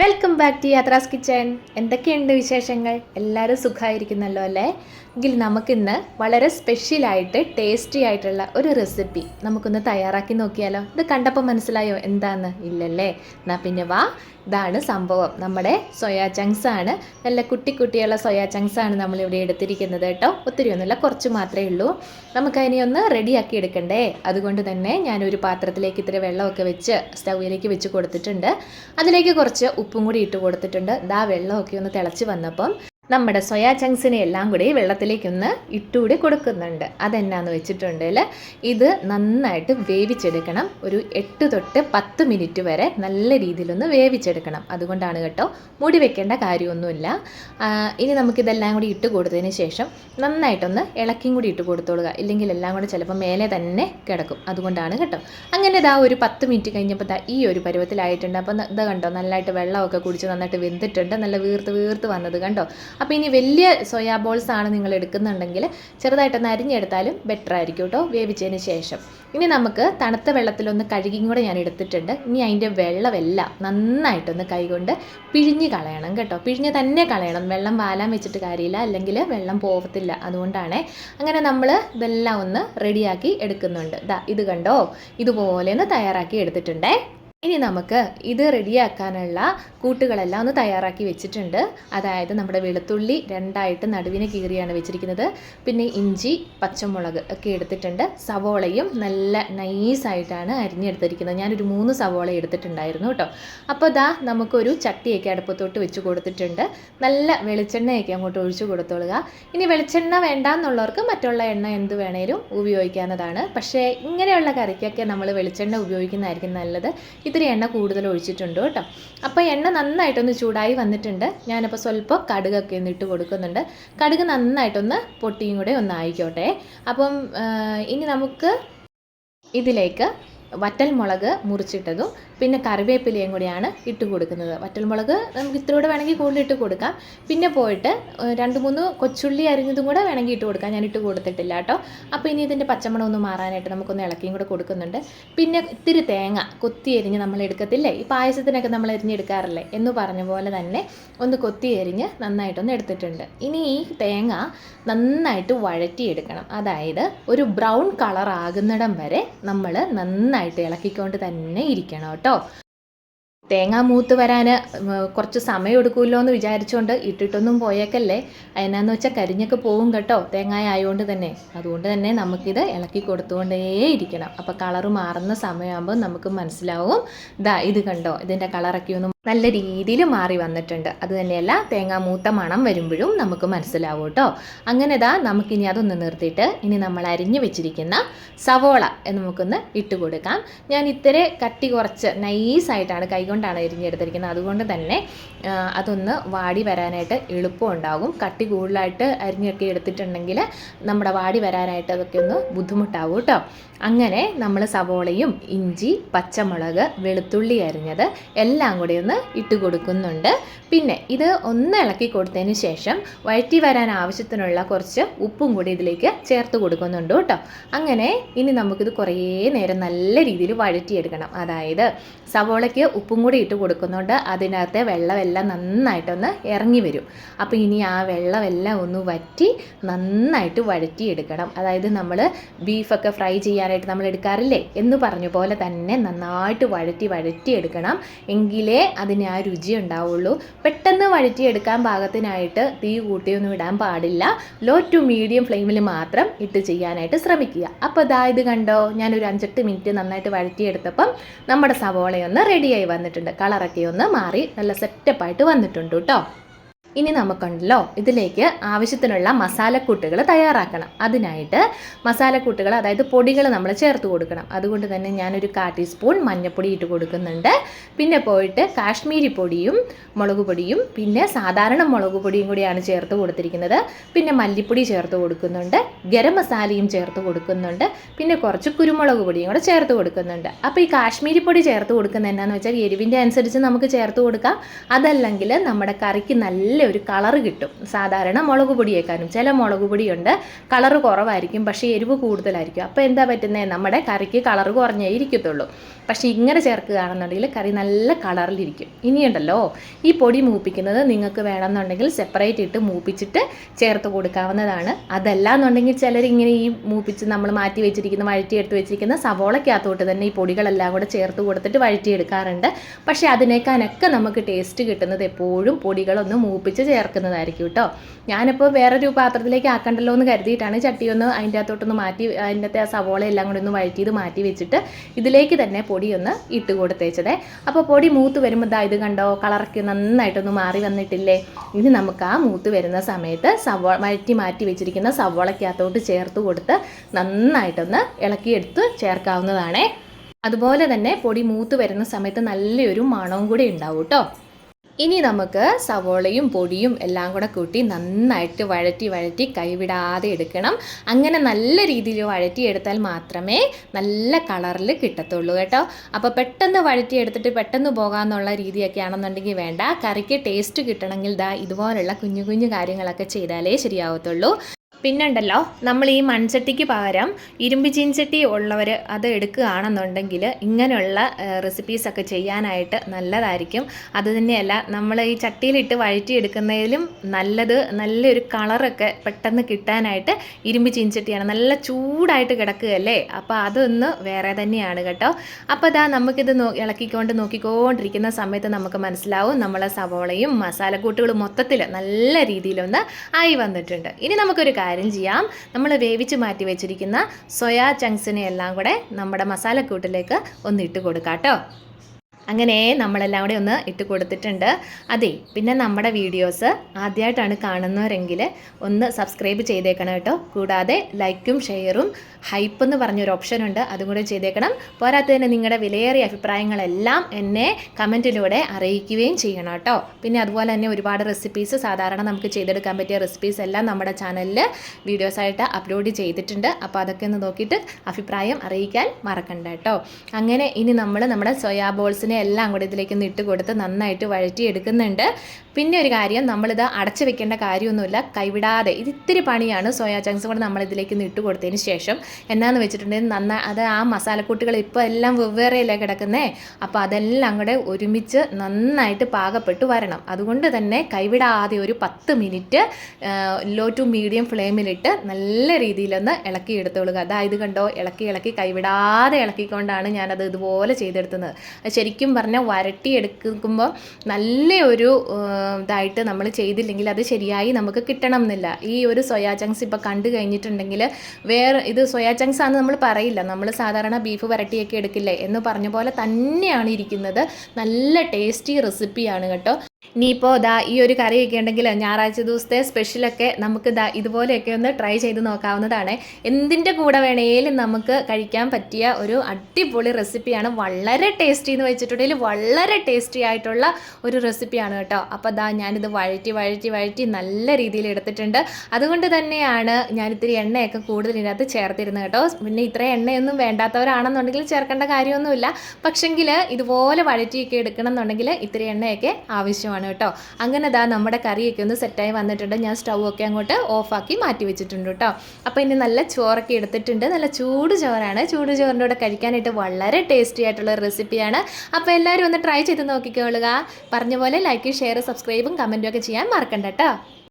Welcome back to Yathra's kitchen എന്തൊക്കെയുണ്ട് വിശേഷങ്ങൾ? എല്ലാവരും സുഖമായിരിക്കുന്നല്ലോ അല്ലേ? എങ്കിൽ നമുക്കിന്ന് വളരെ സ്പെഷ്യലായിട്ട് ടേസ്റ്റി ആയിട്ടുള്ള ഒരു റെസിപ്പി നമുക്കൊന്ന് തയ്യാറാക്കി നോക്കിയാലോ? ഇത് കണ്ടപ്പോൾ മനസ്സിലായോ? എന്താന്ന്? ഇല്ലല്ലേ? എന്നാൽ പിന്നെ വാ. ഇതാണ് സംഭവം. നമ്മുടെ സോയാ ചങ്ക്സ് ആണ്. നല്ല കുട്ടി കുട്ടിയുള്ള സോയാ ചങ്ക്സ് ആണ് നമ്മളിവിടെ എടുത്തിരിക്കുന്നത് കേട്ടോ. ഒത്തിരി ഒന്നുമില്ല കുറച്ച് മാത്രമേ ഉള്ളൂ. നമുക്കതിനെ ഒന്ന് റെഡിയാക്കി എടുക്കണ്ടേ? അതുകൊണ്ട് തന്നെ ഞാനൊരു പാത്രത്തിലേക്ക് ഇത്തിരി വെള്ളമൊക്കെ വെച്ച് സ്റ്റൗവിലേക്ക് വെച്ച് കൊടുത്തിട്ടുണ്ട്. അതിലേക്ക് കുറച്ച് ഉപ്പും കൂടി ഇട്ട് കൊടുത്തിട്ടുണ്ട്. ദാ വെള്ളമൊക്കെ ഒന്ന് തിളച്ച് വന്നപ്പം നമ്മുടെ സോയാ ചങ്ക്സിനെ എല്ലാം കൂടി വെള്ളത്തിലേക്കൊന്ന് ഇട്ടുകൂടി കൊടുക്കുന്നുണ്ട്. അതെന്നാന്ന് വെച്ചിട്ടുണ്ടെങ്കിൽ ഇത് നന്നായിട്ട് വേവിച്ചെടുക്കണം. ഒരു എട്ട് തൊട്ട് പത്ത് മിനിറ്റ് വരെ നല്ല രീതിയിലൊന്ന് വേവിച്ചെടുക്കണം. അതുകൊണ്ടാണ് കേട്ടോ മുടി വെക്കേണ്ട കാര്യമൊന്നുമില്ല. ഇനി നമുക്കിതെല്ലാം കൂടി ഇട്ട് കൊടുത്തതിന് ശേഷം നന്നായിട്ടൊന്ന് ഇളക്കിയും കൂടി ഇട്ട് കൊടുത്തോളുക. ഇല്ലെങ്കിൽ എല്ലാം കൂടി ചിലപ്പോൾ മേലെ തന്നെ കിടക്കും. അതുകൊണ്ടാണ് കേട്ടോ. അങ്ങനെ ഇതാ ഒരു പത്ത് മിനിറ്റ് കഴിഞ്ഞപ്പോൾ ദാ ഈ ഒരു പരുവത്തിലായിട്ടുണ്ട്. അപ്പോൾ ഇത് കണ്ടോ നല്ലതായിട്ട് വെള്ളമൊക്കെ കുടിച്ച് നന്നായിട്ട് വെന്തിട്ടുണ്ട്. നല്ല വീർത്ത് വീർത്ത് വന്നത് കണ്ടോ? അപ്പോൾ ഇനി വലിയ സോയാ ബോൾസ് ആണ് നിങ്ങൾ എടുക്കുന്നുണ്ടെങ്കിൽ ചെറുതായിട്ടൊന്ന് അരിഞ്ഞെടുത്താലും ബെറ്റർ ആയിരിക്കും കേട്ടോ വേവിച്ചതിന് ശേഷം. ഇനി നമുക്ക് തണുത്ത വെള്ളത്തിലൊന്ന് കഴുകിയും കൂടെ ഞാൻ എടുത്തിട്ടുണ്ട്. ഇനി അതിന്റെ വെള്ളമെല്ലാം നന്നായിട്ടൊന്ന് കൈകൊണ്ട് പിഴിഞ്ഞ് കളയണം കേട്ടോ. പിഴിഞ്ഞ് തന്നെ കളയണം. വെള്ളം വാലാൻ വെച്ചിട്ട് കാര്യമില്ല. അല്ലെങ്കിൽ വെള്ളം പോകത്തില്ല അതുകൊണ്ടാണ് അങ്ങനെ നമ്മൾ ഇതെല്ലാം ഒന്ന് റെഡിയാക്കി എടുക്കുന്നുണ്ട്. ദാ ഇത് കണ്ടോ? ഇതുപോലെ ഒന്ന് തയ്യാറാക്കി എടുത്തിട്ടുണ്ടേ. ഇനി നമുക്ക് ഇത് റെഡിയാക്കാനുള്ള കൂട്ടുകളെല്ലാം ഒന്ന് തയ്യാറാക്കി വെച്ചിട്ടുണ്ട്. അതായത് നമ്മുടെ വെളുത്തുള്ളി രണ്ടായിട്ട് നടുവിന് കീറിയാണ് വെച്ചിരിക്കുന്നത്. പിന്നെ ഇഞ്ചി പച്ചമുളക് ഒക്കെ എടുത്തിട്ടുണ്ട്. സവോളയും നല്ല നൈസായിട്ടാണ് അരിഞ്ഞെടുത്തിരിക്കുന്നത്. ഞാനൊരു മൂന്ന് സവോള എടുത്തിട്ടുണ്ടായിരുന്നു കേട്ടോ. അപ്പോൾ ദാ നമുക്കൊരു ചട്ടിയൊക്കെ അടുപ്പത്തോട്ട് വെച്ച് കൊടുത്തിട്ടുണ്ട്. നല്ല വെളിച്ചെണ്ണയൊക്കെ അങ്ങോട്ട് ഒഴിച്ചു കൊടുത്തോളുക. ഇനി വെളിച്ചെണ്ണ വേണ്ടാന്നുള്ളവർക്ക് മറ്റുള്ള എണ്ണ എന്ത് വേണേലും ഉപയോഗിക്കാവുന്നതാണ്. പക്ഷേ ഇങ്ങനെയുള്ള കറിക്കൊക്കെ നമ്മൾ വെളിച്ചെണ്ണ ഉപയോഗിക്കുന്നതായിരിക്കും നല്ലത്. ഇത്തിരി എണ്ണ കൂടുതൽ ഒഴിച്ചിട്ടുണ്ട് കേട്ടോ. അപ്പോൾ എണ്ണ നന്നായിട്ടൊന്ന് ചൂടായി വന്നിട്ടുണ്ട്. ഞാനപ്പോൾ സ്വല്പം കടുകൊക്കെ ഒന്ന് ഇട്ട് കൊടുക്കുന്നുണ്ട്. കടുക് നന്നായിട്ടൊന്ന് പൊട്ടിയും കൂടെ ഒന്ന് ആയിക്കോട്ടെ. അപ്പം ഇനി നമുക്ക് ഇതിലേക്ക് വറ്റൽമുളക് മുറിച്ചിട്ടതും പിന്നെ കറിവേപ്പിലയും കൂടിയാണ് ഇട്ട് കൊടുക്കുന്നത്. വറ്റൽമുളക് നമുക്ക് ഇത്തിരി കൂടെ വേണമെങ്കിൽ കൂടുതൽ ഇട്ട് കൊടുക്കാം. പിന്നെ പോയിട്ട് രണ്ട് മൂന്ന് കൊച്ചുള്ളി അരിഞ്ഞതും കൂടെ വേണമെങ്കിൽ ഇട്ട് കൊടുക്കാം. ഞാൻ ഇട്ട് കൊടുത്തിട്ടില്ല കേട്ടോ. അപ്പോൾ ഇനി ഇതിന്റെ പച്ചമണം ഒന്ന് മാറാനായിട്ട് നമുക്കൊന്ന് ഇളക്കിയും കൂടെ കൊടുക്കുന്നുണ്ട്. പിന്നെ ഇത്തിരി തേങ്ങ കൊത്തി എരിഞ്ഞ് നമ്മൾ എടുക്കത്തില്ലേ? ഈ പായസത്തിനൊക്കെ നമ്മൾ എരിഞ്ഞെടുക്കാറില്ലേ എന്ന് പറഞ്ഞ പോലെ തന്നെ ഒന്ന് കൊത്തി എരിഞ്ഞ് നന്നായിട്ടൊന്ന് എടുത്തിട്ടുണ്ട്. ഇനി ഈ തേങ്ങ നന്നായിട്ട് വഴറ്റിയെടുക്കണം. അതായത് ഒരു ബ്രൗൺ കളർ ആകുന്നിടം വരെ നമ്മൾ നന്നായിട്ട് ഇളക്കിക്കൊണ്ട് തന്നെ ഇരിക്കണം കേട്ടോ. തേങ്ങ മൂത്ത് വരാൻ കുറച്ച് സമയം എടുക്കുമല്ലോ എന്ന് വിചാരിച്ചുകൊണ്ട് ഇട്ടിട്ടൊന്നും പോയേക്കല്ലേ. എന്നാന്ന് വെച്ചാൽ കരിഞ്ഞൊക്കെ പോകും കേട്ടോ തേങ്ങ ആയതുകൊണ്ട് തന്നെ. അതുകൊണ്ട് തന്നെ നമുക്കിത് ഇളക്കി കൊടുത്തുകൊണ്ടേ ഇരിക്കണം. അപ്പോൾ കളർ മാറുന്ന സമയമാകുമ്പോൾ നമുക്ക് മനസ്സിലാവും. ദാ ഇത് കണ്ടോ ഇതിന്റെ കളറൊക്കെ ഒന്ന് നല്ല രീതിയിൽ മാറി വന്നിട്ടുണ്ട്. അത് തന്നെയല്ല തേങ്ങ മൂത്ത മണം വരുമ്പോഴും നമുക്ക് മനസ്സിലാവും കേട്ടോ. അങ്ങനെ ദാ നമുക്കിനി അതൊന്ന് നിർത്തിയിട്ട് ഇനി നമ്മൾ അരിഞ്ഞു വെച്ചിരിക്കുന്ന സവോള നമുക്കൊന്ന് ഇട്ട് കൊടുക്കാം. ഞാൻ ഇത്തിരി കട്ടി കുറച്ച് നൈസായിട്ടാണ് കൈകൊണ്ടാണ് അരിഞ്ഞെടുത്തിരിക്കുന്നത്. അതുകൊണ്ട് തന്നെ അതൊന്ന് വാടി വരാനായിട്ട് എളുപ്പമുണ്ടാകും കട്ടി കൂടുതലായിട്ട് അരിഞ്ഞൊക്കെ എടുത്തിട്ടുണ്ടെങ്കിൽ നമ്മുടെ വാടി വരാനായിട്ട് അതൊക്കെ ഒന്ന് ബുദ്ധിമുട്ടാവും കേട്ടോ. അങ്ങനെ നമ്മൾ സവോളയും ഇഞ്ചി പച്ചമുളക് വെളുത്തുള്ളി അരിഞ്ഞത് എല്ലാം കൂടി ഒന്ന് ഇട്ട് കൊടുക്കുന്നുണ്ട്. പിന്നെ ഇത് ഒന്ന് ഇളക്കി കൊടുത്തതിന് ശേഷം വഴറ്റി വരാൻ ആവശ്യത്തിനുള്ള കുറച്ച് ഉപ്പും കൂടി ഇതിലേക്ക് ചേർത്ത് കൊടുക്കുന്നുണ്ട് കേട്ടോ. അങ്ങനെ ഇനി നമുക്കിത് കുറേ നേരം നല്ല രീതിയിൽ വഴറ്റിയെടുക്കണം. അതായത് സവോളയ്ക്ക് ഉപ്പും കൂടി ഇട്ട് കൊടുക്കുന്നുണ്ട് അതിനകത്തെ വെള്ളമെല്ലാം നന്നായിട്ടൊന്ന് ഇറങ്ങി വരും. അപ്പോൾ ഇനി ആ വെള്ളമെല്ലാം ഒന്ന് വറ്റി നന്നായിട്ട് വഴറ്റിയെടുക്കണം. അതായത് നമ്മൾ ബീഫൊക്കെ ഫ്രൈ ചെയ്യാനായിട്ട് നമ്മൾ എടുക്കാറില്ലേ? എന്ന് പറഞ്ഞ പോലെ തന്നെ നന്നായിട്ട് വഴറ്റി വഴറ്റിയെടുക്കണം. എങ്കിലേ അതിന് ആ രുചി ഉണ്ടാവുള്ളൂ. പെട്ടെന്ന് വഴറ്റിയെടുക്കാൻ പാകത്തിനായിട്ട് തീ കൂട്ടിയൊന്നും ഇടാൻ പാടില്ല. ലോ ടു മീഡിയം ഫ്ലെയിമിൽ മാത്രം ഇട്ട് ചെയ്യാനായിട്ട് ശ്രമിക്കുക. അപ്പോൾ അതായത് കണ്ടോ? ഞാനൊരു അഞ്ചെട്ട് മിനിറ്റ് നന്നായിട്ട് വഴറ്റിയെടുത്തപ്പം നമ്മുടെ സവോളയൊന്ന് റെഡിയായി വന്നിട്ടുണ്ട്. കളറൊക്കെ ഒന്ന് മാറി നല്ല സെറ്റപ്പായിട്ട് വന്നിട്ടുണ്ട് കേട്ടോ ഇനി നമുക്കുണ്ടല്ലോ ഇതിലേക്ക് ആവശ്യത്തിനുള്ള മസാലക്കൂട്ടുകൾ തയ്യാറാക്കണം. അതിനായിട്ട് മസാലക്കൂട്ടുകൾ അതായത് പൊടികൾ നമ്മൾ ചേർത്ത് കൊടുക്കണം. അതുകൊണ്ട് തന്നെ ഞാനൊരു കാ ടീസ്പൂൺ മഞ്ഞൾപ്പൊടി ഇട്ട് കൊടുക്കുന്നുണ്ട്. പിന്നെ പോയിട്ട് കാശ്മീരി പൊടിയും മുളക് പൊടിയും പിന്നെ സാധാരണ മുളക് പൊടിയും കൂടിയാണ് ചേർത്ത് കൊടുത്തിരിക്കുന്നത്. പിന്നെ മല്ലിപ്പൊടി ചേർത്ത് കൊടുക്കുന്നുണ്ട്. ഗരം മസാലയും ചേർത്ത് കൊടുക്കുന്നുണ്ട്. പിന്നെ കുറച്ച് കുരുമുളക് പൊടിയും കൂടെ ചേർത്ത് കൊടുക്കുന്നുണ്ട്. അപ്പോൾ ഈ കാശ്മീരി പൊടി ചേർത്ത് കൊടുക്കുന്നത് എന്താണെന്ന് വെച്ചാൽ എരിവിന്റെ അനുസരിച്ച് നമുക്ക് ചേർത്ത് കൊടുക്കാം. അതല്ലെങ്കിൽ നമ്മുടെ കറിക്ക് നല്ലൊരു കളറ് കിട്ടും. സാധാരണ മുളക് പൊടിയേക്കാനും ചില മുളക് പൊടിയുണ്ട്. കളറ് കുറവായിരിക്കും. പക്ഷേ എരിവ് കൂടുതലായിരിക്കും. അപ്പോൾ എന്താ പറ്റുന്നത്? നമ്മുടെ കറിക്ക് കളറ് കുറഞ്ഞേ ഇരിക്കത്തുള്ളൂ. പക്ഷേ ഇങ്ങനെ ചേർക്കുകയാണെന്നുണ്ടെങ്കിൽ കറി നല്ല കളറിലിരിക്കും. ഇനിയുണ്ടല്ലോ ഈ പൊടി മൂപ്പിക്കുന്നത് നിങ്ങൾക്ക് വേണമെന്നുണ്ടെങ്കിൽ സെപ്പറേറ്റ് ഇട്ട് മൂപ്പിച്ചിട്ട് ചേർത്ത് കൊടുക്കാവുന്നതാണ്. അതല്ല എന്നുണ്ടെങ്കിൽ ചിലർ ഇങ്ങനെ ഈ മൂപ്പിച്ച് നമ്മൾ മാറ്റി വെച്ചിരിക്കുന്ന വഴറ്റി വഴറ്റിയെടുത്ത് വെച്ചിരിക്കുന്ന സവോളയ്ക്കകത്തോട്ട് തന്നെ ഈ പൊടികളെല്ലാം കൂടെ ചേർത്ത് കൊടുത്തിട്ട് വഴറ്റി എടുക്കാറുണ്ട് പക്ഷേ അതിനേക്കാനൊക്കെ നമുക്ക് ടേസ്റ്റ് കിട്ടുന്നത് എപ്പോഴും പൊടികളൊന്ന് മൂപ്പിച്ച് ചേർക്കുന്നതായിരിക്കും കേട്ടോ. ഞാനിപ്പോൾ വേറൊരു പാത്രത്തിലേക്ക് ആക്കണ്ടല്ലോ എന്ന് കരുതിയിട്ടാണ് ചട്ടിയൊന്ന് അതിന്റെ അകത്തോട്ടൊന്ന് മാറ്റി അതിന്റെ ആ സവോള എല്ലാം കൂടി ഒന്ന് വഴറ്റിയത് മാറ്റി വെച്ചിട്ട് ഇതിലേക്ക് തന്നെ ഒന്ന് ഇട്ട് കൊടുത്തേച്ചതേ. അപ്പോൾ പൊടി മൂത്ത് വരുമ്പോൾ ഇത് കണ്ടോ? കളറൊക്കെ നന്നായിട്ടൊന്ന് മാറി വന്നിട്ടില്ലേ? ഇനി നമുക്ക് ആ മൂത്ത് വരുന്ന സമയത്ത് സവോള വഴറ്റി മാറ്റി വെച്ചിരിക്കുന്ന സവോളയ്ക്കകത്തോട്ട് ചേർത്ത് കൊടുത്ത് നന്നായിട്ടൊന്ന് ഇളക്കിയെടുത്ത് ചേർക്കാവുന്നതാണേ. അതുപോലെ തന്നെ പൊടി മൂത്ത് വരുന്ന സമയത്ത് നല്ലൊരു മണവും കൂടി ഉണ്ടാവും കേട്ടോ. ഇനി നമുക്ക് സവോളയും പൊടിയും എല്ലാം കൂടെ കൂട്ടി നന്നായിട്ട് വഴറ്റി വഴറ്റി കൈവിടാതെ എടുക്കണം. അങ്ങനെ നല്ല രീതിയിൽ വഴറ്റി എടുത്താൽ മാത്രമേ നല്ല കളറിൽ കിട്ടത്തുള്ളൂ കേട്ടോ. അപ്പോൾ പെട്ടെന്ന് വഴറ്റി എടുത്തിട്ട് പെട്ടെന്ന് പോകാമെന്നുള്ള രീതിയൊക്കെ ആണെന്നുണ്ടെങ്കിൽ വേണ്ട. കറിക്ക് ടേസ്റ്റ് കിട്ടണമെങ്കിൽ ദാ ഇതുപോലുള്ള കുഞ്ഞു കുഞ്ഞു കാര്യങ്ങളൊക്കെ ചെയ്താലേ ശരിയാവത്തുള്ളൂ. പിന്നുണ്ടല്ലോ നമ്മൾ ഈ മൺചട്ടിക്ക് പകരം ഇരുമ്പ് ചീൻചട്ടി ഉള്ളവർ അത് എടുക്കുകയാണെന്നുണ്ടെങ്കിൽ ഇങ്ങനെയുള്ള റെസിപ്പീസൊക്കെ ചെയ്യാനായിട്ട് നല്ലതായിരിക്കും. അത് തന്നെയല്ല നമ്മൾ ഈ ചട്ടിയിലിട്ട് വഴറ്റിയെടുക്കുന്നതിലും നല്ലത് നല്ലൊരു കളറൊക്കെ പെട്ടെന്ന് കിട്ടാനായിട്ട് ഇരുമ്പ് ചീൻചട്ടിയാണ് നല്ല ചൂടായിട്ട് കിടക്കുകയല്ലേ? അപ്പോൾ അതൊന്ന് വേറെ തന്നെയാണ് കേട്ടോ. അപ്പോൾ ഇതാ നമുക്കിത് നോ ഇളക്കിക്കൊണ്ട് നോക്കിക്കൊണ്ടിരിക്കുന്ന സമയത്ത് നമുക്ക് മനസ്സിലാവും നമ്മളെ സവോളയും മസാലക്കൂട്ടുകളും മൊത്തത്തിൽ നല്ല രീതിയിലൊന്ന് ആയി വന്നിട്ടുണ്ട്. ഇനി നമുക്കൊരു കാര്യം ചെയ്യാം. നമ്മൾ വേവിച്ച് മാറ്റി വെച്ചിരിക്കുന്ന സോയാ ചങ്ക്സിനെ എല്ലാം കൂടെ നമ്മുടെ മസാലക്കൂട്ടിലേക്ക് ഒന്ന് ഇട്ട് കൊടുക്കാം കേട്ടോ അങ്ങനെ നമ്മളെല്ലാം കൂടെ ഒന്ന് ഇട്ട് കൊടുത്തിട്ടുണ്ട്. അതെ പിന്നെ നമ്മുടെ വീഡിയോസ് ആദ്യമായിട്ടാണ് കാണുന്നവരെങ്കിൽ ഒന്ന് സബ്സ്ക്രൈബ് ചെയ്തേക്കണം കേട്ടോ. കൂടാതെ ലൈക്കും ഷെയറും ഹൈപ്പ് എന്ന് പറഞ്ഞൊരു ഓപ്ഷൻ ഉണ്ട്. അതും കൂടെ ചെയ്തേക്കണം. തന്നെ നിങ്ങളുടെ വിലയേറിയ അഭിപ്രായങ്ങളെല്ലാം എന്നെ കമന്റിലൂടെ അറിയിക്കുകയും ചെയ്യണം കേട്ടോ. പിന്നെ അതുപോലെ തന്നെ ഒരുപാട് റെസിപ്പീസ് സാധാരണ നമുക്ക് ചെയ്തെടുക്കാൻ പറ്റിയ റെസിപ്പീസ് എല്ലാം നമ്മുടെ ചാനലിൽ വീഡിയോസായിട്ട് അപ്ലോഡ് ചെയ്തിട്ടുണ്ട്. അപ്പോൾ അതൊക്കെ ഒന്ന് നോക്കിയിട്ട് അഭിപ്രായം അറിയിക്കാൻ മറക്കണ്ട കേട്ടോ. അങ്ങനെ ഇനി നമ്മൾ നമ്മുടെ സോയാ ബോൾസിനെ എല്ലാം കൂടി ഇതിലേക്ക് ഒന്ന് ഇട്ട് കൊടുത്ത് നന്നായിട്ട് വഴറ്റി എടുക്കുന്നുണ്ട് പിന്നെ ഒരു കാര്യം നമ്മളിത് അടച്ചു വെക്കേണ്ട കാര്യമൊന്നുമില്ല. കൈവിടാതെ ഇത് ഇത്തിരി പണിയാണ്. സോയാ ചങ്ക്സ് കൂടെ നമ്മളിതിലേക്ക് ഒന്ന് ഇട്ട് കൊടുത്തതിന് ശേഷം എന്നാന്ന് വെച്ചിട്ടുണ്ടെങ്കിൽ നന്നായി അത് ആ മസാലക്കൂട്ടുകൾ ഇപ്പോൾ എല്ലാം വെവ്വേറെയല്ലേ കിടക്കുന്നേ? അപ്പോൾ അതെല്ലാം കൂടെ ഒരുമിച്ച് നന്നായിട്ട് പാകപ്പെട്ട് വരണം. അതുകൊണ്ട് തന്നെ കൈവിടാതെ ഒരു പത്ത് മിനിറ്റ് ലോ ടു മീഡിയം ഫ്ലെയിമിലിട്ട് നല്ല രീതിയിലൊന്ന് ഇളക്കി എടുത്തോളുക. അതായത് കണ്ടോ ഇളക്കി ഇളക്കി കൈവിടാതെ ഇളക്കിക്കൊണ്ടാണ് ഞാനത് ഇതുപോലെ ചെയ്തെടുത്തത്. ശരിക്കും പറഞ്ഞാൽ വരട്ടി എടുക്കുമ്പോൾ നല്ല ഒരു ഇതായിട്ട് നമ്മൾ ചെയ്തില്ലെങ്കിൽ അത് ശരിയായി നമുക്ക് കിട്ടണം എന്നില്ല ഈ ഒരു സോയാ ചങ്ക്സ് ഇപ്പോൾ കണ്ടു കഴിഞ്ഞിട്ടുണ്ടെങ്കിൽ വേറെ ഇത് സോയാ ചങ്ക്സ് ആണെന്ന് നമ്മൾ പറയില്ല. നമ്മൾ സാധാരണ ബീഫ് വരട്ടിയൊക്കെ എടുക്കില്ലേ എന്ന് പറഞ്ഞ പോലെ തന്നെയാണ് ഇരിക്കുന്നത്. നല്ല ടേസ്റ്റി റെസിപ്പിയാണ് കേട്ടോ. ഇനിയിപ്പോൾ ദാ ഈ ഒരു കറിയൊക്കെ ഉണ്ടെങ്കിൽ ഞായറാഴ്ച ദിവസത്തെ സ്പെഷ്യലൊക്കെ നമുക്ക് ദാ ഇതുപോലെയൊക്കെ ഒന്ന് ട്രൈ ചെയ്ത് നോക്കാവുന്നതാണ്. എന്തിന്റെ കൂടെ വേണേലും നമുക്ക് കഴിക്കാൻ പറ്റിയ ഒരു അടിപൊളി റെസിപ്പിയാണ് വളരെ ടേസ്റ്റി എന്ന് വെച്ചിട്ടുണ്ടെങ്കിൽ വളരെ ടേസ്റ്റി ആയിട്ടുള്ള ഒരു റെസിപ്പിയാണ് കേട്ടോ. അപ്പോൾ ദാ ഞാനിത് വഴറ്റി വഴറ്റി വഴറ്റി നല്ല രീതിയിൽ എടുത്തിട്ടുണ്ട്. അതുകൊണ്ട് തന്നെയാണ് ഞാൻ ഇത്തിരി എണ്ണയൊക്കെ കൂടുതൽ ഇതിനകത്ത് ചേർത്തിരുന്നത് കേട്ടോ. പിന്നെ ഇത്ര എണ്ണയൊന്നും വേണ്ടാത്തവരാണെന്നുണ്ടെങ്കിൽ ചേർക്കേണ്ട കാര്യമൊന്നുമില്ല. പക്ഷെങ്കിൽ ഇതുപോലെ വഴറ്റിയൊക്കെ എടുക്കണം എന്നുണ്ടെങ്കിൽ ഇത്തിരി എണ്ണയൊക്കെ ആവശ്യമാണ്. കേട്ടോ. അങ്ങനെ ദാ നമ്മുടെ കറിയൊക്കെ ഒന്ന് സെറ്റായി വന്നിട്ടുണ്ട്. ഞാൻ സ്റ്റൗ ഒക്കെ അങ്ങോട്ട് ഓഫാക്കി മാറ്റി വെച്ചിട്ടുണ്ട് കേട്ടോ. അപ്പോൾ ഇനി നല്ല ചോറൊക്കെ എടുത്തിട്ടുണ്ട്. നല്ല ചൂട് ചോറാണ്. ചൂട് ചോറിന്റെ കൂടെ കഴിക്കാനായിട്ട് വളരെ ടേസ്റ്റി ആയിട്ടുള്ള റെസിപ്പിയാണ് അപ്പോൾ എല്ലാവരും ഒന്ന് ട്രൈ ചെയ്ത് നോക്കിക്കൊള്ളുക പറഞ്ഞ പോലെ ലൈക്ക് ഷെയർ സബ്സ്ക്രൈബും കമന്റും ഒക്കെ ചെയ്യാൻ മറക്കണ്ട കേട്ടോ.